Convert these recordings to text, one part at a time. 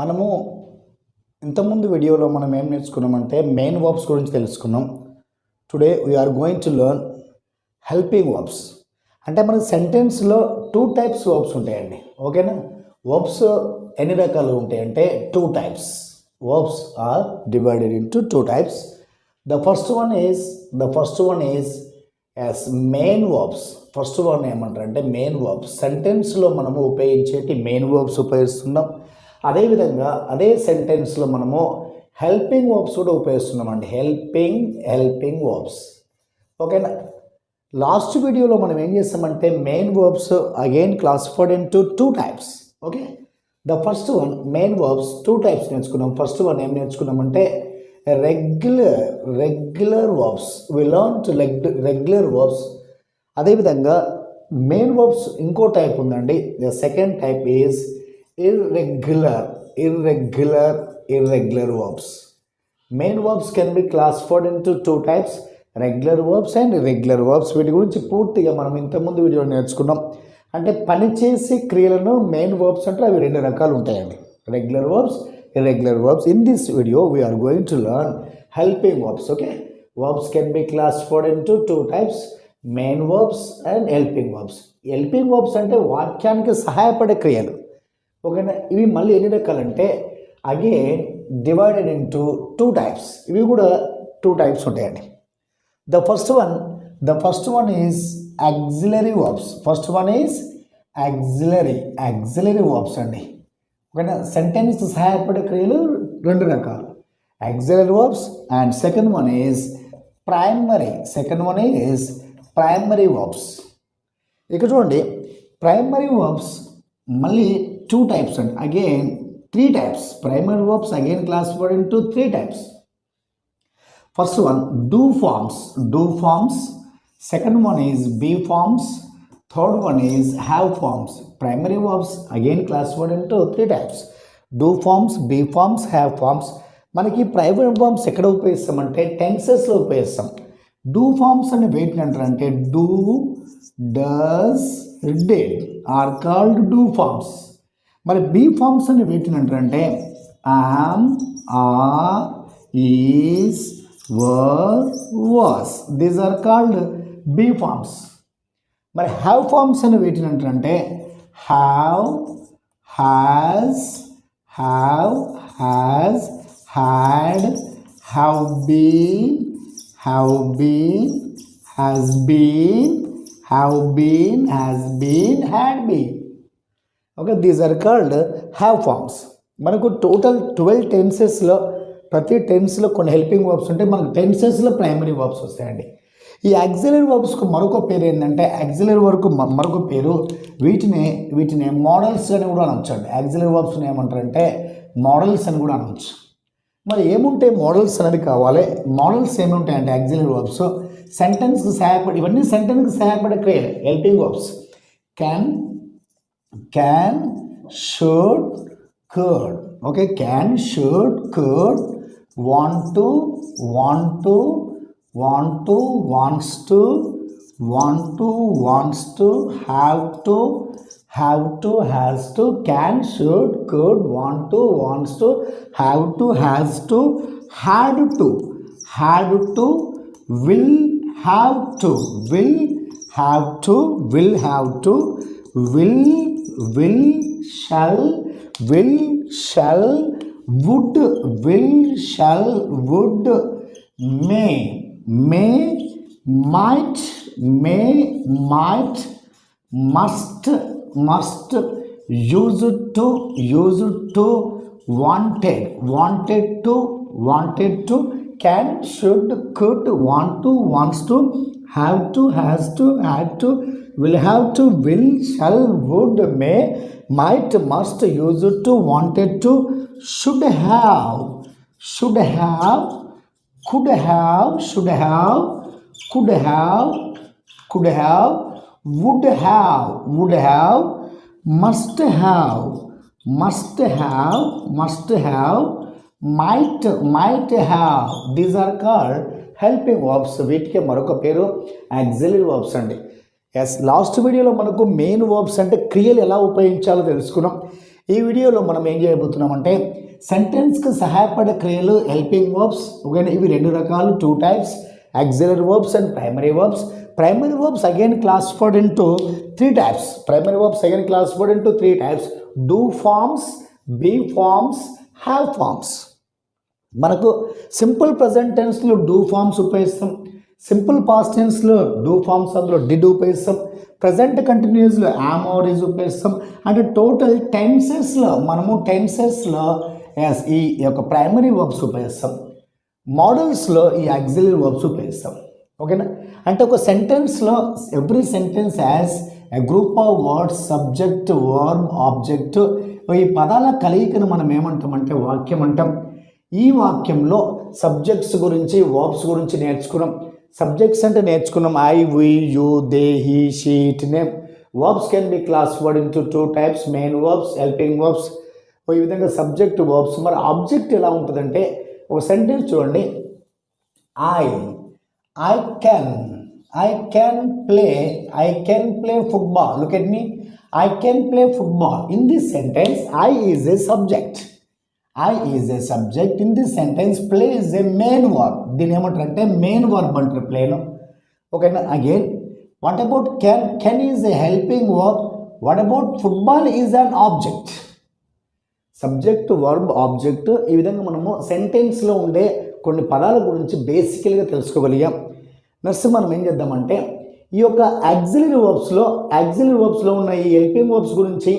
మనము ఇంతకుముందు వీడియోలో మనం ఏం నేర్చుకున్నామంటే మెయిన్ వర్బ్స్ గురించి తెలుసుకున్నాం. Today we are going to learn helping verbs అంటే మనకి సెంటెన్స్లో టూ టైప్స్ వర్బ్స్ ఉంటాయండి. ఓకేనా? వర్బ్స్ ఎన్ని రకాలు ఉంటాయంటే two types verbs are divided into two types the first one is the first one is as main verbs first one ఏమంటారు అంటే main verbs సెంటెన్స్లో మనము ఉపయోగించేటి మెయిన్ వర్బ్స్ ఉపయోగిస్తున్నాం. అదేవిధంగా అదే సెంటెన్స్లో మనము హెల్పింగ్ వర్బ్స్ కూడా ఉపయోగిస్తున్నామండి. హెల్పింగ్ హెల్పింగ్ వర్బ్స్ ఓకేనా? లాస్ట్ వీడియోలో మనం ఏం చేస్తామంటే main verbs again classified into two types okay? The first one main verbs two types నేర్చుకున్నాం. ఫస్ట్ వన్ ఏం నేర్చుకున్నామంటే regular regular verbs we learn to regular verbs అదేవిధంగా మెయిన్ వర్బ్స్ ఇంకో type ఉందండి. The second type is irregular irregular irregular verbs main verbs can be classified into two types regular verbs and irregular verbs వీటి గురించి పూర్తిగా మనం ఇంతకుముందు video నేర్చుకున్నాం. అంటే పనిచేసే క్రియలను మెయిన్ వర్బ్స్ అంటే అవి రెండు రకాలు ఉంటాయండి. Regular verbs irregular verbs in this video we are going to learn helping verbs okay verbs can be classified into two types main verbs and helping verbs helping verbs అంటే వాక్యానికి సహాయపడే క్రియలు. ఓకేనా? ఇవి మళ్ళీ ఎన్ని రకాలంటే again divided into two types ఇవి కూడా టూ టైప్స్ ఉంటాయండి. The first one the first one is auxiliary verbs first one is auxiliary auxiliary verbs అండి. ఓకేనా? సెంటెన్స్ సహాయపడే క్రియలు రెండు రకాలు. Auxiliary verbs and second one is primary second one is primary verbs ఇక చూడండి ప్రైమరీ వర్బ్స్ మళ్ళీ టూ టైప్స్ అండి again three types primary verbs again classified into three three types first one do forms do forms second one is be forms third one is have forms primary verbs again into three three types do forms be forms have forms మనకి primary forms ఎక్కడ ఉపయోగిస్తామంటే టెన్సెస్లో ఉపయోగిస్తాం. Do forms అని వేటిని అంటారంటే do does did are called do forms మరి be forms అని వేటిని అంటారంటే am are is were was these are called be forms మరి హ్యావ్ ఫార్మ్స్ అని వేటిని అంటారంటే have has have has had have been have been has been have been has been had been okay these are called have forms మనకు total twelve టెన్సెస్లో ప్రతి టెన్స్లో కొన్ని helping verbs ఉంటాయి. మనకు టెన్సెస్లో ప్రైమరీ వర్బ్స్ వస్తాయండి. ఈ యాక్సిలరీ వర్బ్స్కు మరొక పేరు ఏంటంటే యాక్సిలరీ వర్క్ మరొక పేరు వీటిని వీటిని మోడల్స్ అని కూడా అనొచ్చు అండి. యాక్సిలరీ వర్బ్స్ని ఏమంటారంటే మోడల్స్ అని కూడా అనొచ్చు. మరి ఏముంటాయి మోడల్స్ అనేది కావాలి? మోడల్స్ ఏముంటాయంటే యాక్సిలరీ వర్బ్స్ సెంటెన్స్కి సహాయపడి ఇవన్నీ సెంటెన్స్కి సహాయపడే క్రియలు helping verbs can can, should, could. Okay, can, should, could, want to, want to, want to, wants to, want to, wants to, have to, have to, has to, can, should, could, want to, wants to, have to, has to, had to, had to, will have to, will have to, will have to, will will shall will shall would will shall would may may might may might must must used to used to wanted wanted to wanted to can should could want to wants to have to has to had to will have to will shall would may might must use to wanted to should have should have could have should have could have could have would have would have must have must have must have might might have these are called helping verbs వీటికి మరొక పేరు auxiliary verbs అండి yes last వీడియోలో మనకు main verbs అంటే క్రియలు ఎలా ఉపయోగించాలో తెలుసుకున్నాం. ఈ వీడియోలో మనం ఏం చేయబోతున్నామంటే సెంటెన్స్కి సహాయపడే క్రియలు హెల్పింగ్ వర్బ్స్ ఓకేనా ఇవి రెండు రకాలు two types auxiliary verbs and primary verbs primary verbs again classified into three types primary verbs again classified into three types do forms be forms have forms మనకు సింపుల్ ప్రజెంట్ టెన్స్లో do forms ఉపయోగిస్తాం. Simple past టెన్స్లో do forms అందులో did ఉపయోగిస్తాం. Present కంటిన్యూస్లో am are is ఉపయోగిస్తాం. అంటే total టెన్సెస్లో మనము టెన్సెస్లో ఎస్ ఈ యొక్క ప్రైమరీ వర్బ్స్ ఉపయోగిస్తాం. మోడల్స్లో ఈ యాక్సిలరీ వర్బ్స్ ఉపయోగిస్తాం. ఓకేనా అంటే ఒక సెంటెన్స్లో every sentence as a group of words subject verb object ఈ పదాల కలయికను మనం ఏమంటామంటే వాక్యం అంటాం. ఈ వాక్యంలో సబ్జెక్ట్స్ గురించి వర్బ్స్ గురించి నేర్చుకున్నాం. సబ్జెక్ట్స్ అంటే నేర్చుకున్నాం. I we you they he she it name. Verbs can be classified into two types. Main verbs helping verbs. ఈ విధంగా సబ్జెక్ట్ వర్బ్స్. మరి ఆబ్జెక్ట్ ఎలా ఉంటుందంటే ఒక సెంటెన్స్ చూడండి. I I can I can play I can play football. Look at me. I can play football. In this sentence I is a subject. I is a subject in this sentence play is a main verb దీని ఏమంటారంటే main verb అంటారు ప్లేను ఓకేనా? Again what about can can is a helping verb what about football is an object subject verb object ఈ విధంగా మనము సెంటెన్స్లో ఉండే కొన్ని పదాల గురించి బేసికల్గా తెలుసుకోగలిగాం. నెక్స్ట్ మనం ఏం చేద్దామంటే ఈ యొక్క యాక్సిలరీ వర్బ్స్లో యాక్సిలరీ వర్బ్స్లో ఉన్న ఈ హెల్పింగ్ వర్బ్స్ గురించి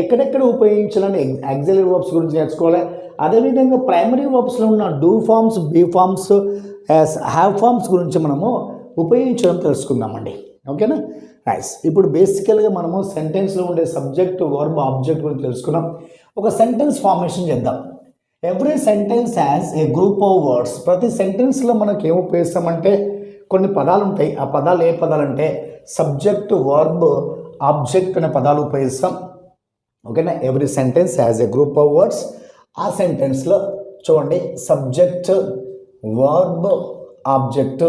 ఎక్కడెక్కడ ఉపయోగించాలని యాక్సిలరీ వర్బ్స్ గురించి నేర్చుకోవాలి? అదేవిధంగా ప్రైమరీ వర్బ్స్లో ఉన్న do forms be forms have forms గురించి మనము ఉపయోగించడం తెలుసుకుందామండి. ఓకేనా? రైస్. ఇప్పుడు బేసికల్గా మనము సెంటెన్స్లో ఉండే సబ్జెక్ట్ వర్బ్ ఆబ్జెక్ట్ గురించి తెలుసుకున్నాం. ఒక సెంటెన్స్ ఫార్మేషన్ చేద్దాం. Every sentence has a group of words. ప్రతి సెంటెన్స్లో మనకి ఏం ఉపయోగిస్తామంటే కొన్ని పదాలు ఉంటాయి. ఆ పదాలు ఏ పదాలు అంటే సబ్జెక్ట్ వర్బ్ ఆబ్జెక్ట్ అనే పదాలు ఉపయోగిస్తాం. ఓకేనా? Every sentence as a group of words. ఆ సెంటెన్స్లో చూడండి సబ్జెక్ట్ వర్బ్ ఆబ్జెక్ట్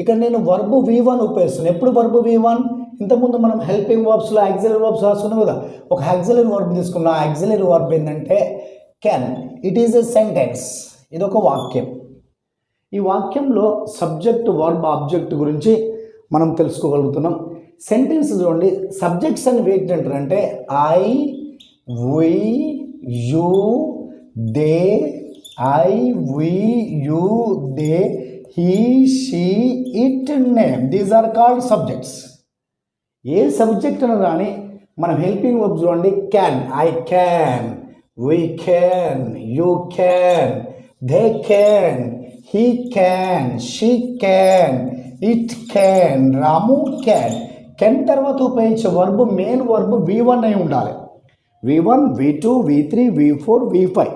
ఇక్కడ నేను వర్బ్ వి వన్ ఉపయోగిస్తాను ఎప్పుడు వర్బ్ వి వన్ ఇంతకుముందు మనం హెల్పింగ్ వర్బ్స్లో యాక్సిలరీ వర్బ్స్ రాసుకున్నాం కదా. ఒక యాక్సిలరీ వర్బ్ తీసుకున్నాం. ఆ యాక్సిలరీ వర్బ్ ఏంటంటే can it is a sentence ఇది ఒక వాక్యం. ఈ వాక్యంలో సబ్జెక్ట్ వర్బ్ ఆబ్జెక్ట్ గురించి మనం తెలుసుకోగలుగుతున్నాం. సెంటెన్స్ చూడండి. సబ్జెక్ట్స్ అని ఏంటంటారంటే I we you they I we you they he she it name. These are called subjects a subject అని కానీ మనం హెల్పింగ్ వర్బ్ చూడండి. Can I can we can you can they can he can she can it can Ramu can can తర్వాత ఉపయోగించే verb main verb V one అయి ఉండాలి. V one V two V three V four V five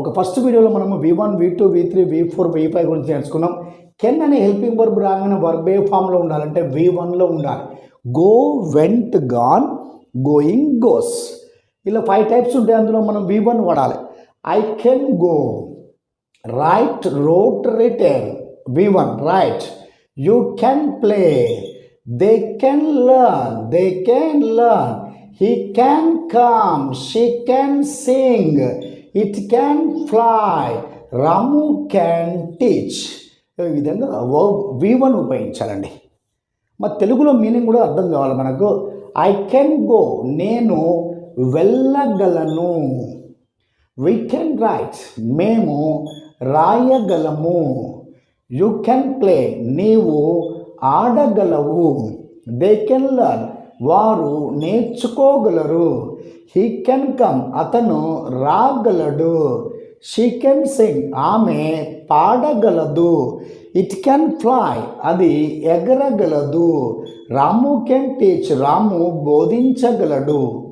ఒక first వీడియోలో మనము V one V two V three V four V five గురించి నేర్చుకున్నాం. Can అనే హెల్పింగ్ వర్బ్ రాగానే వర్బ్ ఏ ఫామ్లో ఉండాలంటే వి వన్లో ఉండాలి. Go went gone going goes ఇలా ఫైవ్ టైప్స్ ఉంటాయి అందులో మనం వి వన్ వాడాలి. I can go write wrote written V one right you can play they can learn they can learn he can come she can sing it can fly Ramu can teach ఈ విధంగా V one ఉపయోగించాలండి. మరి తెలుగులో meaning కూడా అర్థం కావాలి మనకు. I can go నేను వెళ్ళగలను. వి కెన్ రైట్ మేము రాయగలము. యు కెన్ ప్లే నీవు ఆడగలవు. దే కెన్ లర్న్ వారు నేర్చుకోగలరు. హీ కెన్ కమ్ అతను రాగలడు. షీ కెన్ సింగ్ ఆమె పాడగలదు. ఇట్ కెన్ ఫ్లై అది ఎగరగలదు. రాము కెన్ టీచ్ రాము బోధించగలడు.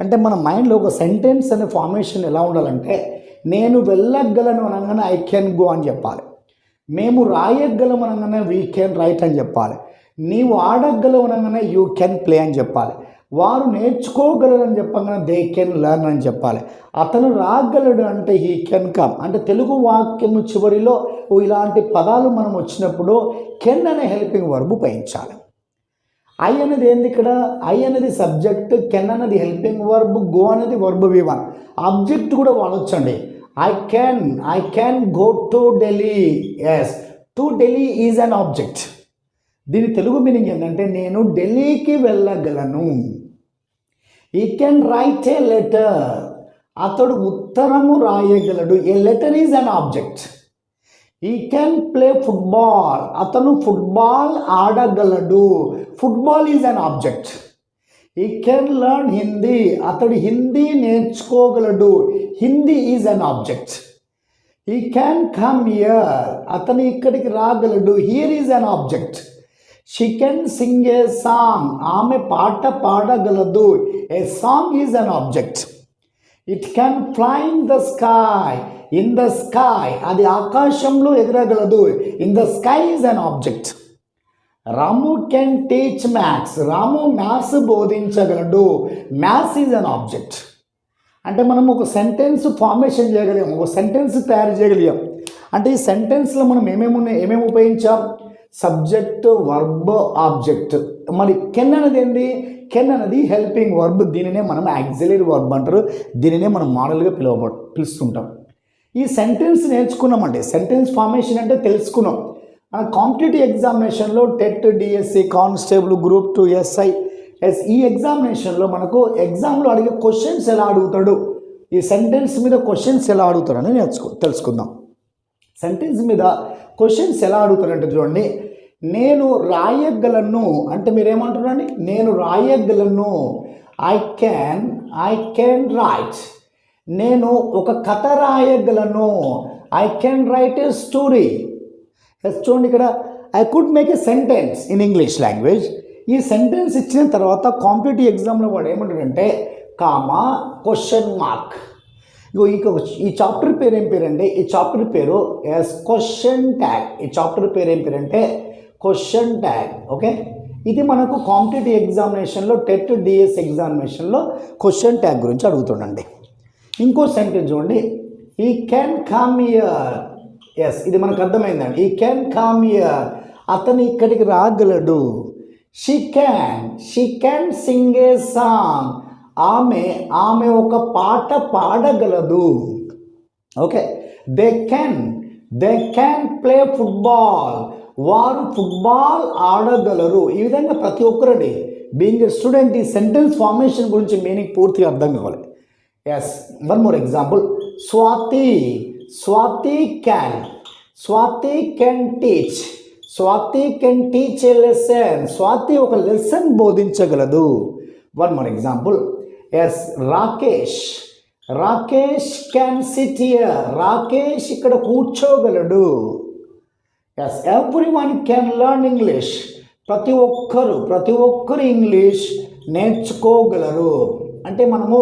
అంటే మన మైండ్లో ఒక సెంటెన్స్ అనే ఫార్మేషన్ ఎలా ఉండాలంటే నేను వెళ్ళగలను అనగానే ఐ కెన్ గో అని చెప్పాలి. మేము రాయగలం అనగానే వీ కెన్ రైట్ అని చెప్పాలి. నీవు ఆడగలవు అనగానే యూ కెన్ ప్లే అని చెప్పాలి. వారు నేర్చుకోగలరని అని చెప్పగానే దే కెన్ లెర్న్ అని చెప్పాలి. అతను రాగలడు అంటే హీ కెన్ కమ్ అంటే తెలుగు వాక్యం చివరిలో ఇలాంటి పదాలు మనం వచ్చినప్పుడు కెన్ అనే హెల్పింగ్ వర్బ్ పయించాలి ఐ అనేది ఏంది ఇక్కడ? ఐ అనేది సబ్జెక్ట్ కెన్ అనేది హెల్పింగ్ వర్బ్ గో అనేది వర్బ్ వి వన్ ఆబ్జెక్ట్ కూడా వాడొచ్చండి. I can I can go to Delhi yes to Delhi is an object దీని తెలుగు మీనింగ్ ఏంటంటే నేను ఢిల్లీకి వెళ్ళగలను. He can write a letter అతడు ఉత్తరము రాయగలడు. A letter is an object he can play football అతను football ఆడగలడు. Football is an object he can learn Hindi అతడు Hindi నేర్చుకోగలడు. Hindi is an object he can come here అతను ఇక్కడికి రాగలడు. Here is an object she can sing a song ఆమె పాట పాడగలదు. A song is an object it can fly in the sky in the sky అది ఆకాశంలో ఎగరగలదు. In the sky is an object Ramu can teach maths Ramu maths బోధించగలడు. Maths is an object అంటే మనం ఒక sentence formation చేయగలిగాం. ఒక sentence తయారు చేయగలిగాం. అంటే ఈ సెంటెన్స్లో మనం ఏమేమి ఉన్నాయి ఏమేమి ఉపయోగించాం? Subject verb object. మరి కెన్ అనేది ఏంటి కెన్ అనేది హెల్పింగ్ వర్బ్. దీనినే మనం యాక్సిలరీ వర్బ్ అంటారు. దీనినే మనం మోడల్గా పిలువబ పిలుస్తుంటాం. ఈ సెంటెన్స్ నేర్చుకున్నామండి సెంటెన్స్ ఫార్మేషన్ అంటే తెలుసుకున్నాం. కాంపిటేటివ్ ఎగ్జామినేషన్లో TET DSC constable group two SI yes ఈ ఎగ్జామినేషన్లో మనకు ఎగ్జామ్లో అడిగే క్వశ్చన్స్ ఎలా అడుగుతాడు? ఈ సెంటెన్స్ మీద క్వశ్చన్స్ ఎలా అడుగుతాడని నేర్చుకో తెలుసుకుందాం. సెంటెన్స్ మీద క్వశ్చన్స్ ఎలా అడుగుతారంటే చూడండి నేను రాయగలను అంటే మీరేమంటున్నారండి? నేను రాయగలను I can I can write నేను ఒక కథ రాయగలను I can write a story yes చూడండి ఇక్కడ I could make a sentence in English language ఈ సెంటెన్స్ ఇచ్చిన తర్వాత కాంపిటేటివ్ ఎగ్జామ్లో వాడు ఏమంటాడంటే కామా క్వశ్చన్ మార్క్ ఇగో ఇంకొక ఈ చాప్టర్ పేరు ఏం పేరంటే ఈ చాప్టర్ పేరు ఎస్ క్వశ్చన్ ట్యాగ్ ఈ చాప్టర్ పేరు ఏం పేరంటే క్వశ్చన్ ట్యాగ్ ఓకే ఇది మనకు కాంపిటేటివ్ ఎగ్జామినేషన్లో టెట్ డిఎస్ ఎగ్జామినేషన్లో క్వశ్చన్ ట్యాగ్ గురించి అడుగుతుండండి. ఇంకో సెంటెన్స్ చూడండి. He can come here yes ఇది మనకు అర్థమైందండి. ఈ క్యాన్ కామ్ ఇయర్ అతను ఇక్కడికి రాగలడు. She can she can sing a song ఆమె ఆమె ఒక పాట పాడగలదు. Okay. They can they can play football వారు ఫుట్బాల్ ఆడగలరు. ఈ విధంగా ప్రతి ఒక్కరండి బీయింగ్ ఎ స్టూడెంట్ ఈ సెంటెన్స్ ఫార్మేషన్ గురించి మీనింగ్ పూర్తిగా అర్థం కావాలి. Yes one more example Swathi Swathi can Swathi can teach Swathi can teach a lesson Swathi ఒక lesson బోధించగలదు. One more example yes Rakesh Rakesh can sit here Rakesh ఇక్కడ కూర్చోగలడు. Yes everyone can learn English ప్రతి ఒక్కరు ప్రతి ఒక్కరు English నేర్చుకోగలరు. అంటే మనము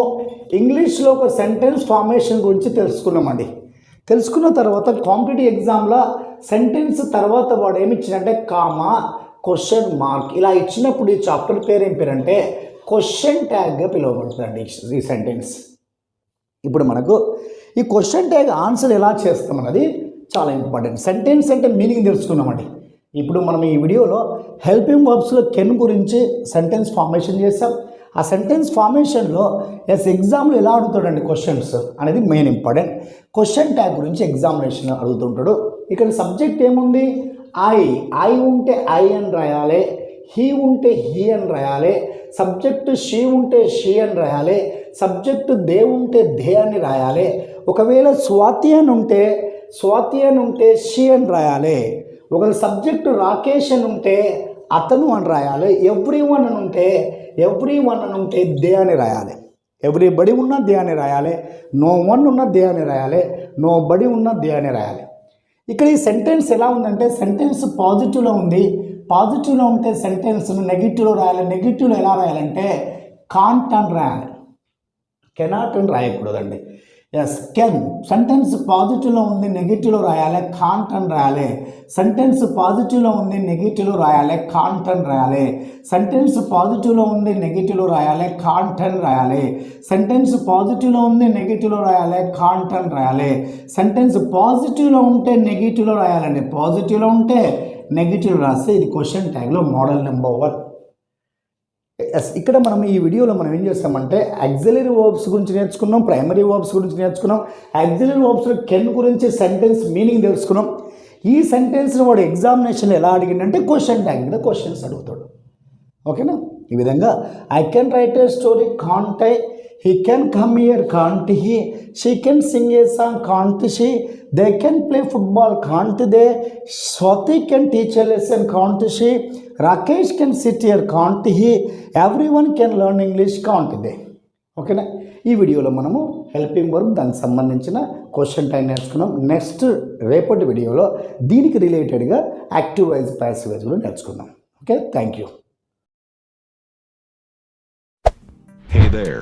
ఇంగ్లీష్లో ఒక సెంటెన్స్ ఫార్మేషన్ గురించి తెలుసుకున్నామండి. తెలుసుకున్న తర్వాత కాంపిటేటివ్ ఎగ్జామ్లో సెంటెన్స్ తర్వాత వాడు ఏమి ఇచ్చిందంటే కామా క్వశ్చన్ మార్క్ ఇలా ఇచ్చినప్పుడు ఈ చాప్టర్ పేరు ఏం పేరు అంటే క్వశ్చన్ ట్యాగ్గా పిలువబడుతుందండి ఈ సెంటెన్స్ ఇప్పుడు మనకు ఈ క్వశ్చన్ ట్యాగ్ ఆన్సర్ ఎలా చేస్తామన్నది చాలా ఇంపార్టెంట్ సెంటెన్స్ అంటే మీనింగ్ తెలుసుకున్నామండి. ఇప్పుడు మనం ఈ వీడియోలో హెల్పింగ్ వర్బ్స్లో కెన్ గురించి సెంటెన్స్ ఫార్మేషన్ చేస్తాం ఆ సెంటెన్స్ ఫార్మేషన్లో ఎస్ ఎగ్జామ్లో ఎలా అడుగుతాడండి క్వశ్చన్స్ అనేది మెయిన్ ఇంపార్టెంట్ క్వశ్చన్ ట్యాగ్ గురించి ఎగ్జామినేషన్ అడుగుతుంటాడు. ఇక్కడ సబ్జెక్ట్ ఏముంది? ఐ ఐ ఉంటే ఐ అని రాయాలి. హీ ఉంటే హీ అని రాయాలి సబ్జెక్టు షీ ఉంటే షీ అని రాయాలి సబ్జెక్టు దే ఉంటే దే అని రాయాలి. ఒకవేళ స్వాతి అని ఉంటే స్వాతి అని ఉంటే షీ అని రాయాలి. ఒకవేళ సబ్జెక్టు రాకేష్ అని ఉంటే అతను అని రాయాలి. ఎవ్రీ వన్ అని ఉంటే ఎవ్రీ వన్ అని ఉంటే దే అని రాయాలి. ఎవ్రీ బడి ఉన్న దే అని రాయాలి. నో వన్ ఉన్న దే అని రాయాలి. నో బడి ఉన్న దే అని రాయాలి. ఇక్కడ ఈ సెంటెన్స్ ఎలా ఉందంటే సెంటెన్స్ పాజిటివ్లో ఉంది. పాజిటివ్లో ఉంటే సెంటెన్స్ను నెగిటివ్లో రాయాలి నెగిటివ్లో ఎలా రాయాలంటే కాంట్ అని రాయాలి. కెనాట్ అని రాయకూడదండి. ఎస్ కెన్ సెంటెన్స్ పాజిటివ్లో ఉంది నెగిటివ్లో రాయాలి కాంట్ అని రాయాలి. సెంటెన్స్ పాజిటివ్లో ఉంది నెగిటివ్లో రాయాలి కాంట్ అని రాయాలి. సెంటెన్స్ పాజిటివ్లో ఉంది నెగిటివ్లో రాయాలి కాంట్ అని రాయాలి. సెంటెన్స్ పాజిటివ్లో ఉంది నెగిటివ్లో రాయాలి కాంట్ అని రాయాలి. సెంటెన్స్ పాజిటివ్లో ఉంటే నెగిటివ్లో రాయాలండి. పాజిటివ్లో ఉంటే నెగిటివ్ రాస్తే ఇది క్వశ్చన్ ట్యాగ్లో మోడల్ నెంబర్ వన్ ఎస్ ఇక్కడ మనం ఈ వీడియోలో మనం ఏం చేస్తామంటే యాక్సిలరీ వర్బ్స్ గురించి నేర్చుకున్నాం ప్రైమరీ వర్బ్స్ గురించి నేర్చుకున్నాం. యాక్సిలరీ వర్బ్స్లో కెన్ గురించి సెంటెన్స్ మీనింగ్ తెలుసుకున్నాం. ఈ సెంటెన్స్ని వాడు ఎగ్జామినేషన్ ఎలా అడిగిందంటే క్వశ్చన్ ట్యాగ్ మీద క్వశ్చన్స్ అడుగుతాడు. ఓకేనా ఈ విధంగా I can write a story can't I he can come here can't he she can sing a song can't she they can play football can't they Swathi can teach a lesson can't she Rakesh can sit here can't he everyone can learn English can't they ఓకేనా ఈ వీడియోలో మనము helping verb దానికి సంబంధించిన question time నేర్చుకున్నాం. Next రేపటి వీడియోలో దీనికి రిలేటెడ్గా యాక్టివ్ వైజ్ ప్యాసివ్ వైజ్ కూడా నేర్చుకుందాం. Okay thank you Hey there.